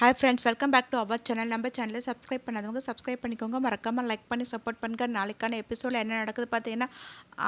Hi friends welcome back to our channel நம்ம சேனலை subscribe பண்ணாதவங்க சப்ஸ்கிரைப் பண்ணிக்கோங்க. மறக்காமல் லைக் பண்ணி சப்போர்ட் பண்ணுங்க. நாளைக்கான எபிசோடில் என்ன நடக்குது பார்த்தீங்கன்னா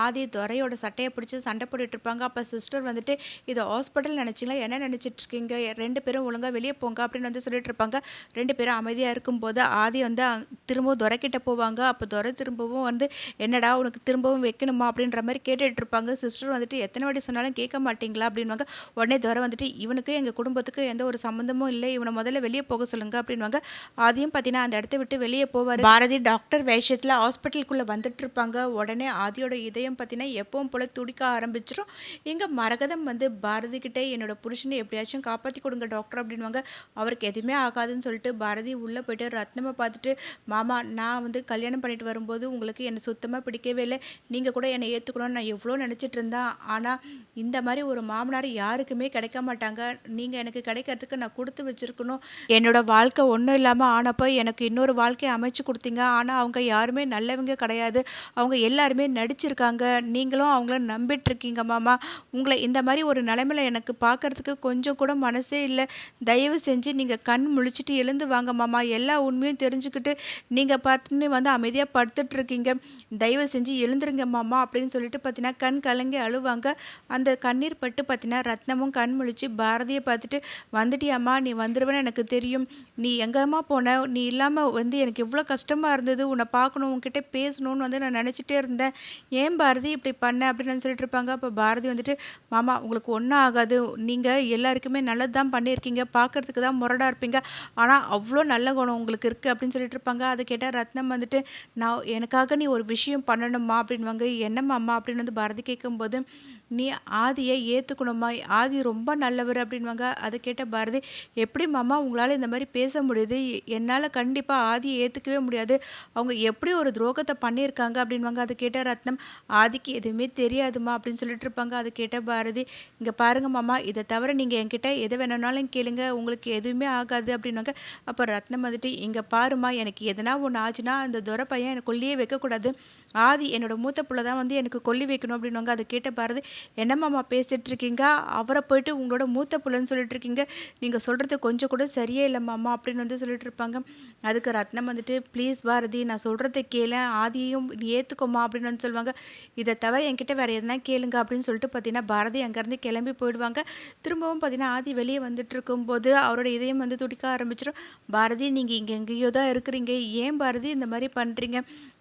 ஆதி துறையோட சட்டையை பிடிச்சி சண்டை போட்டுட்டு இருப்பாங்க. அப்போ சிஸ்டர் வந்துட்டு இது ஹாஸ்பிட்டல் நினச்சிங்களா? என்ன நினச்சிட்டு இருக்கீங்க? ரெண்டு பேரும் ஒழுங்காக வெளியே போங்க அப்படின்னு வந்து சொல்லிட்டு இருப்பாங்க. ரெண்டு பேரும் அமைதியாக இருக்கும்போது ஆதி வந்து திரும்பவும் துறைக்கிட்ட போவாங்க. அப்போ துரை திரும்பவும் வந்து என்னடா உனக்கு திரும்பவும் வைக்கணுமா? அப்படின்ற மாதிரி கேட்டுட்டு இருப்பாங்க. சிஸ்டர் வந்துட்டு எத்தனை வாட்டி சொன்னாலும் கேட்க மாட்டீங்களா? அப்படின்வாங்க உடனே துறை வந்துட்டு இவனுக்கு எங்கள் குடும்பத்துக்கு எந்த ஒரு சம்மந்தமும் இல்லை. இவனை முதல்ல வெளியே போக சொல்லுங்க அப்படின்வாங்க ஆதியும் பார்த்தீங்கன்னா அந்த இடத்த விட்டு வெளியே போவார். பாரதி டாக்டர் வேஷத்தில் ஹாஸ்பிட்டலுக்குள்ளே வந்துட்டு இருப்பாங்க உடனே ஆதியோட இதயம் பார்த்தீங்கன்னா எப்பவும் போல துடிக்க ஆரம்பிச்சிடும் இங்கே மரகதம் வந்து பாரதி கிட்டே என்னோட புருஷனை எப்படியாச்சும் காப்பாற்றி கொடுங்க டாக்டர் அப்படின்வாங்க அவருக்கு எதுவுமே ஆகாதுன்னு சொல்லிட்டு பாரதி உள்ளே போயிட்டு ரத்னமை பார்த்துட்டு மாமா நான் வந்து கல்யாணம் பண்ணிட்டு வரும்போது உங்களுக்கு என்னை சுத்தமாக பிடிக்கவே இல்லை. நீங்கள் கூட என்னை ஏற்றுக்கணும்னு நான் எவ்வளோ நினச்சிட்டு இருந்தேன். ஆனால் இந்த மாதிரி ஒரு மாமனார் யாருக்குமே கிடைக்க மாட்டாங்க. நீங்கள் எனக்கு கிடைக்கிறதுக்கு நான் கொடுத்து வச்சிருக்கணும். என்னோட வாழ்க்கை ஒன்றும் இல்லாமல் ஆனப்போ எனக்கு இன்னொரு வாழ்க்கையை அமைச்சு கொடுத்தீங்க. ஆனால் அவங்க யாருமே நல்லவங்க கிடையாது. அவங்க எல்லாருமே நடிச்சிருக்காங்க. நீங்களும் அவங்கள நம்பிட்டுருக்கீங்க மாமா. உங்களை இந்த மாதிரி ஒரு நிலைமையில எனக்கு பார்க்கறதுக்கு கொஞ்சம் கூட மனசே இல்லை. தயவு செஞ்சு நீங்கள் கண் முழிச்சிட்டு எழுந்து வாங்க மாமா. எல்லா உண்மையும் தெரிஞ்சுக்கிட்டு நீங்கள் பார்த்துன்னு வந்து அமைதியாக படுத்துட்டு இருக்கீங்க தயவு செஞ்சு எழுந்துருங்க மாமா அப்படின்னு சொல்லிட்டு பார்த்தீங்கன்னா கண் கலங்கி அழுவாங்க. அந்த கண்ணீர் பட்டு பார்த்தீங்கன்னா ரத்னமும் கண் முழிச்சு பாரதியை பார்த்துட்டு வந்துட்டியாம்மா நீ வந்துடுவேன்னு எனக்கு எனக்கு தெரியும். நீ எங்கேம்மா போன? நீ இல்லாமல் வந்து எனக்கு எவ்வளோ கஷ்டமாக இருந்தது. உன்னை பார்க்கணும் உன்கிட்ட பேசணும்னு வந்து நான் நினச்சிட்டே இருந்தேன். ஏன் பாரதி இப்படி பண்ண அப்படின்னு சொல்லிட்டு இருப்பாங்க. அப்போ பாரதி வந்துட்டு மாமா உங்களுக்கு ஒன்றும் ஆகாது. நீங்கள் எல்லாருக்குமே நல்லது தான் பண்ணியிருக்கீங்க. பார்க்கறதுக்கு தான் முரடாக இருப்பீங்க. ஆனால் அவ்வளோ நல்ல குணம் உங்களுக்கு இருக்குது அப்படின்னு சொல்லிட்டு இருப்பாங்க. அதை கேட்டால் ரத்னம் வந்துட்டு நான் எனக்காக நீ ஒரு விஷயம் பண்ணணுமா? அப்படின்வாங்க என்னம்மாம்மா அப்படின்னு வந்து பாரதி கேட்கும்போது நீ ஆதியை ஏற்றுக்கணுமா ஆதி ரொம்ப நல்லவர். அப்படின்வாங்க அதை கேட்ட பாரதி எப்படி மாமா உங்களால் இந்த மாதிரி பேச முடியுது. என்னால் கண்டிப்பாக ஆதியை ஏற்றுக்கவே முடியாது. அவங்க எப்படி ஒரு துரோகத்தை பண்ணியிருக்காங்க அப்படின்வாங்க அதை கேட்ட ரத்னம் ஆதிக்கு எதுவுமே தெரியாதுமா அப்படின்னு சொல்லிட்டு இருப்பாங்க. அதை கேட்ட பாரதி இங்கே பாருங்க மாமா இதை தவிர நீங்கள் என்கிட்ட எதை வேணும்னாலும் கேளுங்க. உங்களுக்கு எதுவுமே ஆகாது அப்படின்னாங்க அப்போ ரத்னம் வந்துட்டு இங்கே பாருமா எனக்கு எதனா ஒன்று ஆச்சுன்னா அந்த துரை பையன் எனக்கு கொல்லியே வைக்கக்கூடாது. ஆதி என்னோட மூத்த பிள்ளை தான் வந்து எனக்கு கொல்லி வைக்கணும் அப்படின்வாங்க அதை கேட்ட பாரதி என்னம்மாம்மா பேசிட்டு இருக்கீங்க? அவரை போயிட்டு உங்களோட மூத்த பிள்ளைன்னு சொல்லிட்டு இருக்கீங்க. நீங்கள் சொல்கிறது கொஞ்சம் கூட சரியே இல்லை மாமா அப்படின்னு வந்து சொல்லிட்டு இருப்பாங்க. அதுக்கு ரத்னம் வந்துட்டு ப்ளீஸ் பாரதி நான் சொல்கிறத கேள ஆதியையும் நீ ஏற்றுக்கோமா அப்படின்னு வந்து சொல்லுவாங்க. இதை தவிர என்கிட்ட வேறு எதுனா கேளுங்க அப்படின்னு சொல்லிட்டு பார்த்தீங்கன்னா பாரதி அங்கேருந்து கிளம்பி போயிடுவாங்க. திரும்பவும் பார்த்தீங்கன்னா ஆதி வெளியே வந்துட்டு இருக்கும்போது அவரோட இதயம் வந்து துடிக்க ஆரம்பிச்சிடும். பாரதி நீங்கள் இங்கே எங்கேயோ தான் இருக்கிறீங்க. ஏன் பாரதி இந்த மாதிரி பண்ணுறீங்க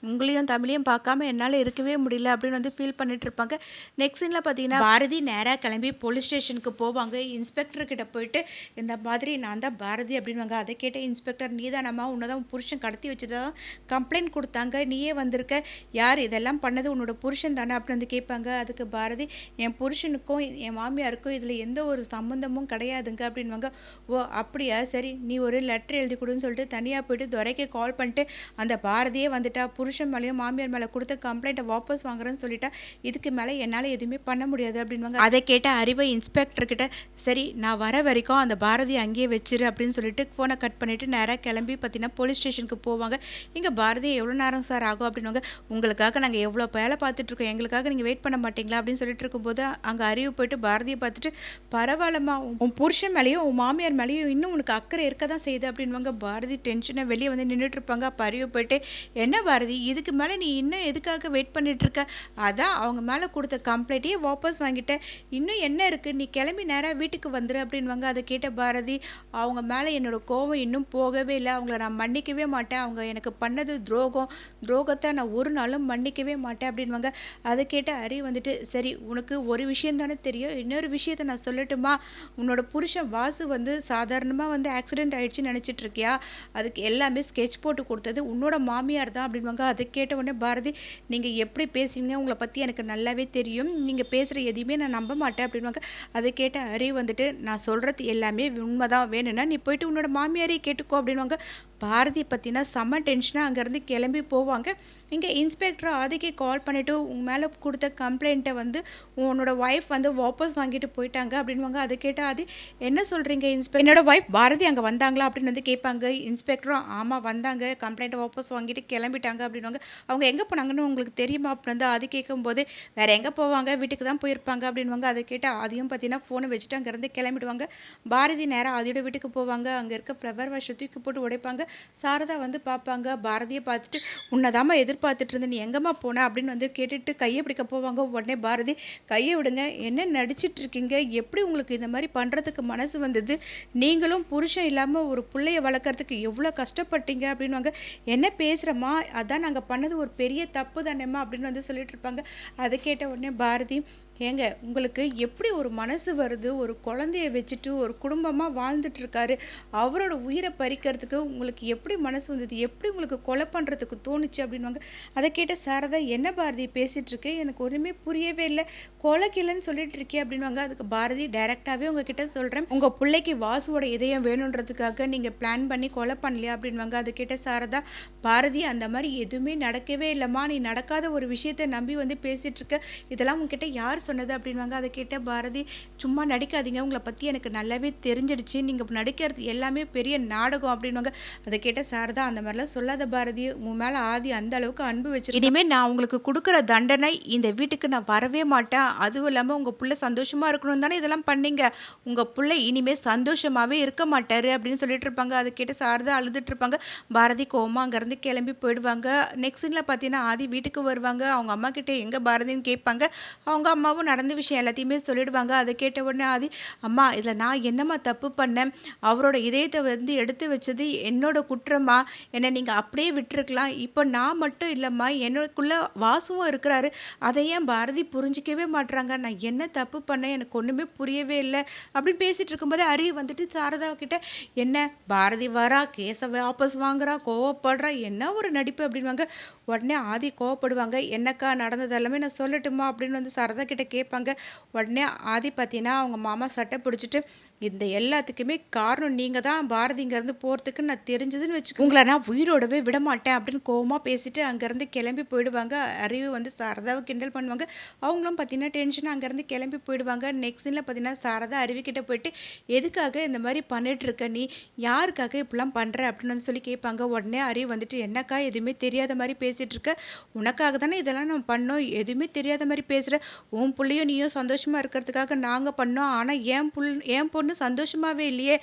உங்களையும் தமிழையும் பார்க்காம என்னால் இருக்கவே முடியல அப்படின்னு வந்து ஃபீல் பண்ணிட்டு இருப்பாங்க. நெக்ஸ்ட் சீனில் பார்த்தீங்கன்னா பாரதி நேராக கிளம்பி போலீஸ் ஸ்டேஷனுக்கு போவாங்க. இன்ஸ்பெக்டர் கிட்ட போயிட்டு இந்த மாதிரி நான் தான் பாரதி அப்படின்வாங்க அதை கேட்ட இன்ஸ்பெக்டர் நீ தானம்மா உன்னை தான் புருஷன் கடத்தி வச்சுதான் கம்ப்ளைண்ட் கொடுத்தாங்க. நீயே வந்திருக்க. யார் இதெல்லாம் பண்ணது? உன்னோட புருஷன் தானே? அப்படின்னு வந்து கேட்பாங்க. அதுக்கு பாரதி என் புருஷனுக்கும் என் மாமியாருக்கும் இதில் எந்த ஒரு சம்மந்தமும் கிடையாதுங்க. அப்படின்வாங்க ஓ அப்படியா? சரி நீ ஒரு லெட்டர் எழுதி கொடுன்னு சொல்லிட்டு தனியாக போயிட்டு துரைக்கு கால் பண்ணிட்டு அந்த பாரதியே வந்துட்டா. புருஷன் மேலேயும் மாமியார் மேலே கொடுத்த கம்ப்ளைண்ட்டை வாபஸ் வாங்குறேன்னு சொல்லிட்டா. இதுக்கு மேலே என்னால் எதுவுமே பண்ண முடியாது. அப்படின்வாங்க அதை கேட்ட அறிவை இன்ஸ்பெக்டர் கிட்ட சரி நான் வர வரைக்கும் அந்த பாரதி அங்கேயே வச்சிரு. அப்படின்னு சொல்லிட்டு ஃபோனை கட் பண்ணிவிட்டு நேராக கிளம்பி பார்த்தீங்கன்னா போலீஸ் ஸ்டேஷனுக்கு போவாங்க. இங்கே பாரதி எவ்வளோ நேரம் சார் ஆகும் அப்படின்னுவாங்க. உங்களுக்காக நாங்கள் எவ்வளோ வேலை பார்த்துட்ருக்கோம் எங்களுக்காக நீங்கள் வெயிட் பண்ண மாட்டீங்களா அப்படின்னு சொல்லிட்டு இருக்கும்போது அங்கே அறிவு போயிட்டு பாரதியை பார்த்துட்டு பரவாயில்லம்மா உன் புருஷன் மேலேயும் உன் மாமியார் மேலேயும் இன்னும் உனக்கு அக்கறை இருக்க தான் செய்யுது அப்படின்வாங்க பாரதி டென்ஷனாக வெளியே வந்து நின்றுட்டு இருப்பாங்க. அப்போ அறிவு போயிட்டு என்ன பாரதி இதுக்கு மேலே நீ இன்னும் எதுக்காக வெயிட் பண்ணிட்டு இருக்க? அதான் அவங்க மேலே கொடுத்த கம்ப்ளைண்ட்டையே வாபஸ் வாங்கிட்டேன். இன்னும் என்ன இருக்குது நீ கிளம்பி நேராக வீட்டுக்கு வந்துடு அப்படின்வாங்க அதை கேட்ட பாரதி அவங்க மேலே என்னோட கோவம் இன்னும் போகவே இல்லை. அவங்கள நான் மன்னிக்கவே மாட்டேன். அவங்க எனக்கு பண்ணது துரோகம். துரோகத்தை நான் ஒரு நாளும் மன்னிக்கவே மாட்டேன் அப்படின்வாங்க அதை கேட்ட ஹரி வந்துட்டு சரி உனக்கு ஒரு விஷயம் தானே தெரியும். இன்னொரு விஷயத்த நான் சொல்லட்டுமா? உன்னோட புருஷன் வாசு வந்து சாதாரணமாக வந்து ஆக்சிடென்ட் ஆயிடுச்சுன்னு நினச்சிட்டு இருக்கியா? அதுக்கு எல்லாமே ஸ்கெட்ச் போட்டு கொடுத்தது உன்னோட மாமியார் தான் அப்படின்வாங்க அதை கேட்ட உடனே பாரதி நீங்கள் எப்படி பேசுவீங்க? உங்களை பற்றி எனக்கு நல்லாவே தெரியும். நீங்கள் பேசுகிற எதையுமே நான் நம்ப மாட்டேன் அப்படின்வாங்க அதை கேட்ட ஹரி வந்துட்டு நான் சொல்கிறது எல்லாமே உண்மைதான். வேணும்னா நீ போயிட்டு உன்னோட மாமியாரையே கேட்டுக்கோ அப்படின்வாங்க பாரதி பற்றினா செம்ம டென்ஷனாக அங்கேருந்து கிளம்பி போவாங்க. இங்கே இன்ஸ்பெக்டர் ஆதிக்கு கால் பண்ணிவிட்டு உங்கள் மேலே கொடுத்த கம்ப்ளைண்ட்டை வந்து உன்னோட ஒய்ஃப் வந்து வாபஸ் வாங்கிட்டு போயிட்டாங்க. அப்படின்வாங்க அது கேட்டால் ஆதி என்ன சொல்கிறீங்க இன்ஸ்பெக்டர் என்னோட ஒய்ஃப் பாரதி அங்கே வந்தாங்களா? அப்படின்னு வந்து கேட்பாங்க. இன்ஸ்பெக்டரும் ஆமாம் வந்தாங்க. கம்ப்ளைண்ட்டை வாபஸ் வாங்கிட்டு கிளம்பிட்டாங்க. அப்படின்வாங்க அவங்க எங்கே போனாங்கன்னு உங்களுக்கு தெரியுமா? அப்படின்னு வந்து அது கேட்கும்போது வேறு எங்கே போவாங்க? வீட்டுக்கு தான் போயிருப்பாங்க. அப்படின்வாங்க அதை கேட்டால் அதையும் பார்த்தீங்கன்னா ஃபோனை வச்சுட்டு அங்கேருந்து கிளம்பிடுவாங்க. பாரதி நேராக ஆதியோட வீட்டுக்கு போவாங்க. அங்கே இருக்க ஃப்ளவர் வாஷை தூக்கி போட்டு உடைப்பாங்க. சாரதா வந்து பார்ப்பாங்க பாரதியை பார்த்துட்டு உன்னதாம்மா எதிர்பார்த்துட்டு இருந்த நீ எங்கம்மா போன? அப்படின்னு வந்து கேட்டுட்டு கையை பிடிக்க போவாங்க. உடனே பாரதி கையை விடுங்க. என்ன நடிச்சிட்டு இருக்கீங்க எப்படி உங்களுக்கு இந்த மாதிரி பண்ணுறதுக்கு மனசு வந்தது? நீங்களும் புருஷன் இல்லாமல் ஒரு பிள்ளைய வளர்க்குறதுக்கு எவ்வளோ கஷ்டப்பட்டீங்க? அப்படின்வாங்க என்ன பேசுகிறம்மா அதான் நாங்கள் பண்ணது ஒரு பெரிய தப்பு தானேம்மா? அப்படின்னு வந்து சொல்லிட்டு இருப்பாங்க அதை கேட்ட உடனே பாரதி ஏங்க உங்களுக்கு எப்படி ஒரு மனசு வருது? ஒரு குழந்தைய வச்சுட்டு ஒரு குடும்பமாக வாழ்ந்துட்டுருக்காரு. அவரோட உயிரை பறிக்கிறதுக்கு உங்களுக்கு எப்படி மனசு வந்தது? எப்படி உங்களுக்கு கொலை பண்ணுறதுக்கு தோணுச்சு அப்படின்வாங்க அதை கேட்ட சாரதா என்ன பாரதி பேசிகிட்டு இருக்கு எனக்கு ஒன்றுமே புரியவே இல்லை. கொலைக்கில்லைன்னு சொல்லிட்டு இருக்கே அப்படின்வாங்க அதுக்கு பாரதி டைரெக்டாகவே உங்ககிட்ட சொல்கிறேன் உங்கள் பிள்ளைக்கு வாசுவோட இதயம் வேணுன்றதுக்காக நீங்கள் பிளான் பண்ணி கொலை பண்ணலையா? அப்படின்வாங்க அதை கேட்ட சாரதா பாரதி அந்த மாதிரி எதுவுமே நடக்கவே இல்லைம்மா. நீ நடக்காத ஒரு விஷயத்தை நம்பி வந்து பேசிகிட்டு இருக்க இதெல்லாம் உங்ககிட்ட யார் சொன்னது அப்படின்வாங்க அதை கேட்ட பாரதி சும்மா நடிக்காதீங்க. உங்களை பற்றி எனக்கு நல்லாவே தெரிஞ்சிடுச்சு. நீங்கள் நடிக்கிறது எல்லாமே பெரிய நாடகம் அப்படின்வாங்க அதை கேட்ட சாரதா அந்த மாதிரிலாம் சொல்லாத பாரதி. உன் மேலே ஆதி அந்த அளவுக்கு அன்பு வச்சு இனிமேல் நான் உங்களுக்கு கொடுக்குற தண்டனை இந்த வீட்டுக்கு நான் வரவே மாட்டேன். அதுவும் இல்லாமல் உங்கள் பிள்ளை சந்தோஷமாக இருக்கணும் தானே இதெல்லாம் பண்ணீங்க. உங்கள் பிள்ளை இனிமேல் சந்தோஷமாகவே இருக்க மாட்டார் அப்படின்னு சொல்லிட்டு இருப்பாங்க. அதை கேட்டு சாரதா அழுதுட்டு இருப்பாங்க. பாரதி கோமா அங்கேருந்து கிளம்பி போயிடுவாங்க. நெக்ஸ்ட்ல பார்த்தீங்கன்னா ஆதி வீட்டுக்கு வருவாங்க. அவங்க அம்மா கிட்டே எங்கே பாரதின்னு? கேட்பாங்க. அவங்க அம்மாவும் நடந்த விஷயம் எல்லாத்தையுமே சொல்லிடுவாங்க. அதை கேட்ட உடனே ஆதி அம்மா இதில் நான் என்னம்மா தப்பு பண்ணேன்? அவரோட இதயத்தை வந்து எடுத்து வச்சது என்னோட குற்றமா? என்னை நீங்கள் அப்படியே விட்டுருக்கலாம். இப்போ நான் மட்டும் இல்லைம்மா என்னக்குள்ளே வாசுவும் இருக்கிறாரு. அதை ஏன் பாரதி புரிஞ்சிக்கவே மாட்டுறாங்க நான் என்ன தப்பு பண்ணேன்? எனக்கு ஒன்றுமே புரியவே இல்லை. அப்படின்னு பேசிகிட்டு இருக்கும்போது அறிவு வந்துட்டு சாரதா கிட்ட என்ன பாரதி வரா கேஸை வாபஸ் வாங்குறா கோவப்படுறா என்ன ஒரு நடிப்பு? அப்படின்வாங்க உடனே ஆதி கோவப்படுவாங்க என்னக்கா நடந்தது எல்லாமே நான் சொல்லட்டுமா? அப்படின்னு வந்து சரதா கிட்ட கேட்பாங்க. உடனே ஆதி பார்த்தீங்கன்னா அவங்க மாமா சட்டை பிடிச்சிட்டு இந்த எல்லாத்துக்குமே காரணம் நீங்கள் தான் பாரதி இங்கேருந்து போகிறதுக்கு நான் தெரிஞ்சதுன்னு வச்சுக்கோ உங்களை நான் உயிரோடவே விட மாட்டேன் அப்படின்னு கோபமாக பேசிட்டு அங்கேருந்து கிளம்பி போயிடுவாங்க. அறிவு வந்து சாரதாவை கிண்டல் பண்ணுவாங்க. அவங்களும் பார்த்தீங்கன்னா டென்ஷன் அங்கேருந்து கிளம்பி போயிடுவாங்க. நெக்ஸ்ட் சீனில் பார்த்தீங்கன்னா சாரதா அறிவிக்கிட்ட போயிட்டு எதுக்காக இந்த மாதிரி பண்ணிட்டுருக்க நீ? யாருக்காக இப்படிலாம் பண்ணுற அப்படின்னு வந்து சொல்லி கேட்பாங்க. உடனே அறிவு வந்துட்டு என்னக்கா எதுவுமே தெரியாத மாதிரி பேசிகிட்டு இருக்க? உனக்காக தானே இதெல்லாம் நம்ம பண்ணோம். எதுவுமே தெரியாத மாதிரி பேசுகிற உன் பிள்ளையும் நீயும் சந்தோஷமாக இருக்கிறதுக்காக நாங்கள் பண்ணோம். ஆனால் என் புல் என் பொண்ணு ஒன்றும் சந்தோஷமாகவே இல்லையே?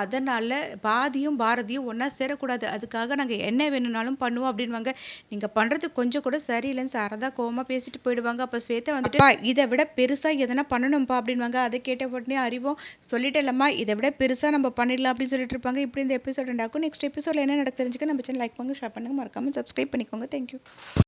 அதனால் பாதியும் பாரதியும் ஒன்றா சேரக்கூடாது. அதுக்காக நாங்கள் என்ன வேணும்னாலும் பண்ணுவோம் அப்படின்வாங்க. நீங்கள் பண்ணுறது கொஞ்சம் கூட சரியில்லைன்னு சாரதா கோவமாக பேசிட்டு போயிடுவாங்க. அப்போ ஸ்வேதா வந்துட்டு இதை விட பெருசாக எதனா பண்ணணும்ப்பா அப்படின்வாங்க. அதை கேட்ட உடனே அறிவோம். சொல்லிட்டேலம்மா இதை விட பெருசாக நம்ம பண்ணிடலாம் அப்படின்னு சொல்லிட்டு இருப்பாங்க. இப்படி இந்த எபிசோட் உண்டாக்கும் நெக்ஸ்ட் எபிசோடில் என்ன நடக்க தெரிஞ்சுக்க நம்ம சேனல் லைக் பண்ணுங்க ஷேர் பண்ணுங்க. மறக்காமல் சப்ஸ்கிரைப் பண்ணிக்கோங்க. தேங்க்யூ